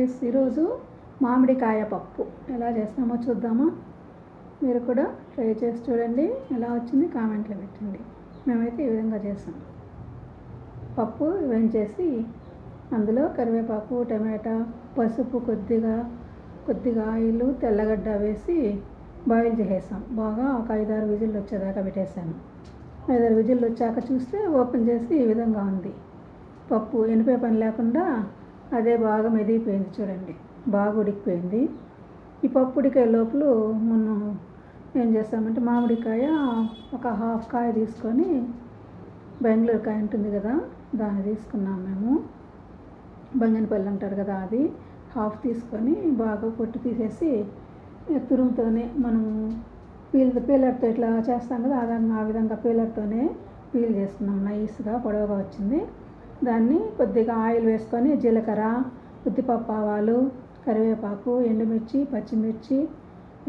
Guys ఈరోజు మామిడికాయ పప్పు ఎలా చేస్తామో చూద్దామా? మీరు కూడా ట్రై చేసి చూడండి ఎలా వచ్చింది కామెంట్లో పెట్టండి. మేమైతే ఈ విధంగా చేస్తాం. పప్పు వేయించేసి అందులో కరివేపాకు టమాటా పసుపు కొద్దిగా కొద్దిగా ఆయిల్ తెల్లగడ్డ వేసి బాయిల్ చేసేసాం. బాగా ఒక ఐదారు విజిల్లు వచ్చేదాకా పెట్టేశాను ఐదారు విజిల్లు వచ్చాక చూస్తే ఓపెన్ చేసి ఈ విధంగా ఉంది. పప్పు ఎనిపే పని లేకుండా అదే బాగా మెదిగిపోయింది చూడండి. బాగా ఉడికిపోయింది. ఈ పప్పు ఉడికే లోపల మనం ఏం చేస్తామంటే మామిడికాయ ఒక హాఫ్ కాయ తీసుకొని బెంగళూరు కాయ ఉంటుంది కదా దాన్ని తీసుకున్నాం మేము. బంగనపల్లి అంటారు కదా అది. హాఫ్ తీసుకొని బాగా పొట్టు తీసేసి తురుముతోనే మనం పీల్ పీలర్తో ఇట్లా చేస్తాం కదా అదే ఆ విధంగా పీలర్తోనే పీల్ చేసుకున్నాం. నైస్గా పొడవుగా వచ్చింది. దాన్ని కొద్దిగా ఆయిల్ వేసుకొని జీలకర్ర ఉద్దిపప్పు ఆవాలు కరివేపాకు ఎండుమిర్చి పచ్చిమిర్చి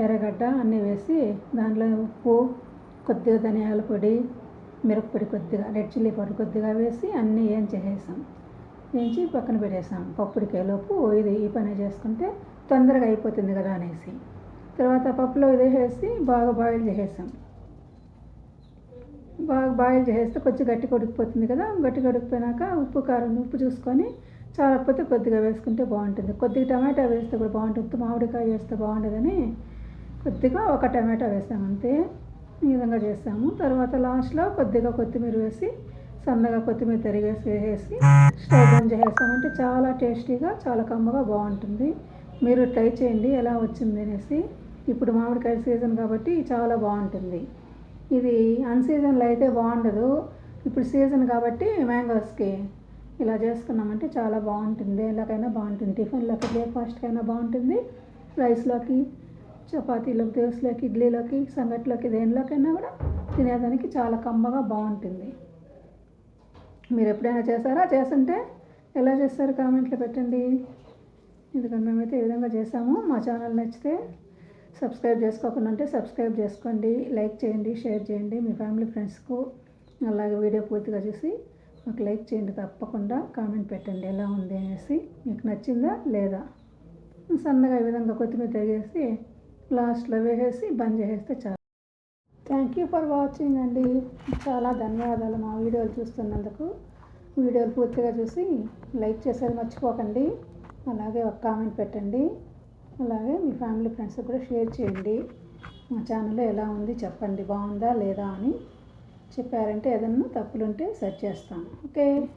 ఎర్రగడ్డ అన్నీ వేసి దాంట్లో ఉప్పు కొద్దిగా ధనియాల పొడి మిరప్పొడి కొద్దిగా రెడ్ చిల్లీ పొడి కొద్దిగా వేసి అన్నీ ఏం చేసేసాం వేయించి పక్కన పెట్టేసాం. పప్పుడికేలోపు ఇది ఈ పని చేసుకుంటే తొందరగా అయిపోతుంది కదా అనేసి. తర్వాత పప్పులో ఇది వేసి బాగా బాయిల్ చేసేసాం. బాగా బాయిల్ చేసేస్తే కొంచెం గట్టి కొడుకుపోతుంది కదా. గట్టి కొడుకుపోయినాక ఉప్పు కారం ఉప్పు చూసుకొని చాలకపోతే కొద్దిగా వేసుకుంటే బాగుంటుంది. కొద్దిగా టమాటా వేస్తే కూడా బాగుంటుంది. మామిడికాయ వేస్తే బాగుంటుందని కొద్దిగా ఒక టమాటా వేసాము అంతే. ఈ విధంగా చేస్తాము తర్వాత లాస్ట్లో కొద్దిగా కొత్తిమీర వేసి సన్నగా కొత్తిమీర తరిగేసి వేసేసి స్టవ్ బంద్ చేసేస్తామంటే చాలా టేస్టీగా చాలా కమ్మగా బాగుంటుంది. మీరు ట్రై చేయండి ఎలా వచ్చింది అనేసి. ఇప్పుడు మామిడికాయ సీజన్ కాబట్టి చాలా బాగుంటుంది. ఇది అన్ సీజన్లో అయితే బాగుండదు. ఇప్పుడు సీజన్ కాబట్టి మ్యాంగోస్కి ఇలా చేసుకున్నామంటే చాలా బాగుంటుంది. ఎలాగైనా బాగుంటుంది. టిఫిన్లోకి బ్రేక్ఫాస్ట్కైనా బాగుంటుంది. రైస్లోకి చపాతీలోకి దోశలోకి ఇడ్లీలోకి సంగట్లోకి దేనిలోకైనా కూడా తినేదానికి చాలా కమ్మగా బాగుంటుంది. మీరు ఎప్పుడైనా చేస్తారా చేస్తుంటే ఎలా చేస్తారు? కామెంట్లో పెట్టండి. ఎందుకంటే మేమైతే ఈ విధంగా చేసాము. మా ఛానల్ నచ్చితే సబ్స్క్రైబ్ చేసుకోకుండా ఉంటే సబ్స్క్రైబ్ చేసుకోండి లైక్ చేయండి షేర్ చేయండి మీ ఫ్యామిలీ ఫ్రెండ్స్కు. అలాగే వీడియో పూర్తిగా చూసి మాకు లైక్ చేయండి తప్పకుండా కామెంట్ పెట్టండి ఎలా ఉంది అనేసి. మీకు నచ్చిందా లేదా? సన్నగా ఈ విధంగా కొత్తిమీర తరిగేసి లాస్ట్లో వేసేసి బంద్ చేసేస్తే చాలు. థ్యాంక్ యూ ఫర్ వాచింగ్ అండి. చాలా ధన్యవాదాలు మా వీడియోలు చూస్తున్నందుకు. వీడియోలు పూర్తిగా చూసి లైక్ చేసేది మర్చిపోకండి. అలాగే ఒక కామెంట్ పెట్టండి. అలాగే మీ ఫ్యామిలీ ఫ్రెండ్స్ కూడా షేర్ చేయండి. మా ఛానల్ ఎలా ఉంది చెప్పండి బాగుందా లేదా అని చెప్పారంటే ఏదన్నా తప్పులుంటే సెట్ చేస్తాను. ఓకే?